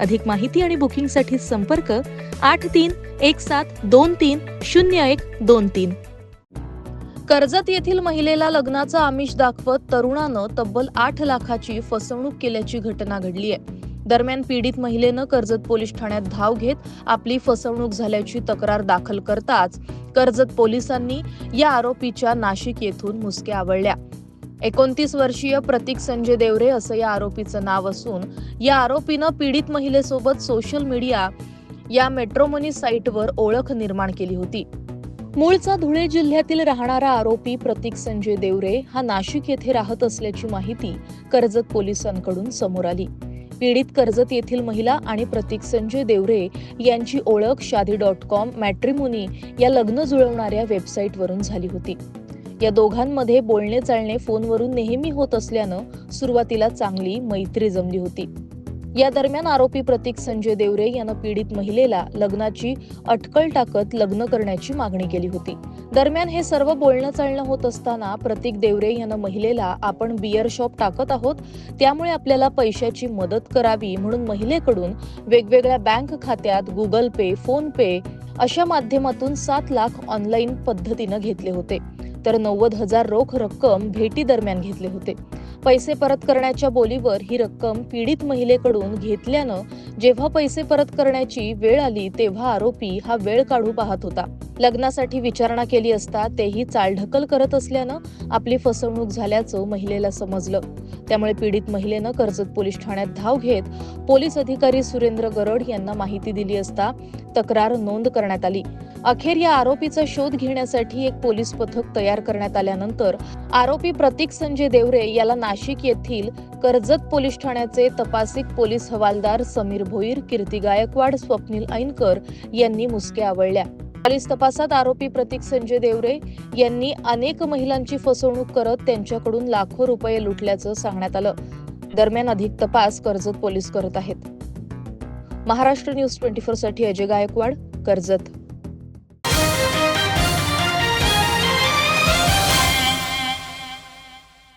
अधिक माहिती आणि बुकिंगसाठी संपर्क आठ तीन एक सात दोन तीन शून्य एक दोन तीन. कर्जत येथील महिलेला लग्नाचं आमिष दाखवत तरुणानं तब्बल आठ लाखाची फसवणूक केल्याची घटना घडली आहे दरम्यान पीडित महिलेनं कर्जत पोलीस ठाण्यात धाव घेत आपली फसवणूक झाल्याची तक्रार दाखल करताच कर्जत पोलिसांनी या आरोपीच्या नाशिक येथून मुसक्या आवळल्या. एकोणतीस वर्षीय प्रतीक संजय देवरे असं या आरोपीचं नाव असून या आरोपीनं पीडित महिलेसोबत सोशल मीडिया या मेट्रोमनी साईटवर ओळख निर्माण केली होती. मूळचा धुळे जिल्ह्यातील राहणारा आरोपी प्रतीक संजय देवरे हा नाशिक येथे राहत असल्याची माहिती कर्जत पोलिसांकडून समोर आली. पीडित कर्जत येथील महिला आणि प्रतीक संजय देवरे यांची ओळख शादी डॉट कॉम मॅट्रिमोनी या लग्न जुळवणाऱ्या वेबसाईटवरून झाली होती. या दोघांमध्ये बोलणे चालणे फोनवरून नेहमी होत असल्यानं सुरुवातीला चांगली मैत्री जमली होती. या दरम्यान आरोपी प्रतीक संजय देवरे यानं पीडित महिलेला लग्नाची अटकळ टाकत लग्न करण्याची मागणी केली होती. दरम्यान हे सर्व बोलणं चालणं होत असताना प्रतीक देवरे यानं महिलेला आपण बियर शॉप टाकत आहोत त्यामुळे आपल्याला पैशाची मदत करावी म्हणून महिलेकडून वेगवेगळ्या बँक खात्यात गुगल पे फोन पे अशा माध्यमातून सात लाख ऑनलाईन पद्धतीनं घेतले होते. तर नव्वद हजार रोख रक्कम भेटी दरम्यान घेतले होते. पैसे परत करण्याच्या बोलीवर ही रक्कम पीडित महिलेकडून घेतल्यानं जेव्हा पैसे परत करण्याची वेळ आली तेव्हा आरोपी हा वेळ काढू पाहत होता. लग्नासाठी विचारणा केली असता तेही चालढकल करत असल्यानं आपली फसवणूक झाल्याचं महिलेला समजलं. त्यामुळे पीडित महिलेनं कर्जत पोलीस ठाण्यात धाव घेत पोलीस अधिकारी सुरेंद्र गरड यांना माहिती दिली असता तक्रार नोंद करण्यात आली. अखेर या आरोपीचा शोध घेण्यासाठी एक पोलीस पथक तयार करण्यात आल्यानंतर आरोपी प्रतीक संजय देवरे याला नाशिक येथील कर्जत पोलीस ठाण्याचे तपासिक पोलीस हवालदार समीर भोईर कीर्ती गायकवाड स्वप्नील ऐनकर यांनी मुसक्या आवळल्या. पोलीस तपासात आरोपी प्रतीक संजय देवरे यांनी अनेक महिलांची फसवणूक करत त्यांच्याकडून लाखो रुपये लुटल्याचं सांगण्यात आलं. दरम्यान अधिक तपास कर्जत पोलीस करत आहेत. महाराष्ट्र न्यूज ट्वेंटी फोरसाठी अजय गायकवाड कर्जत.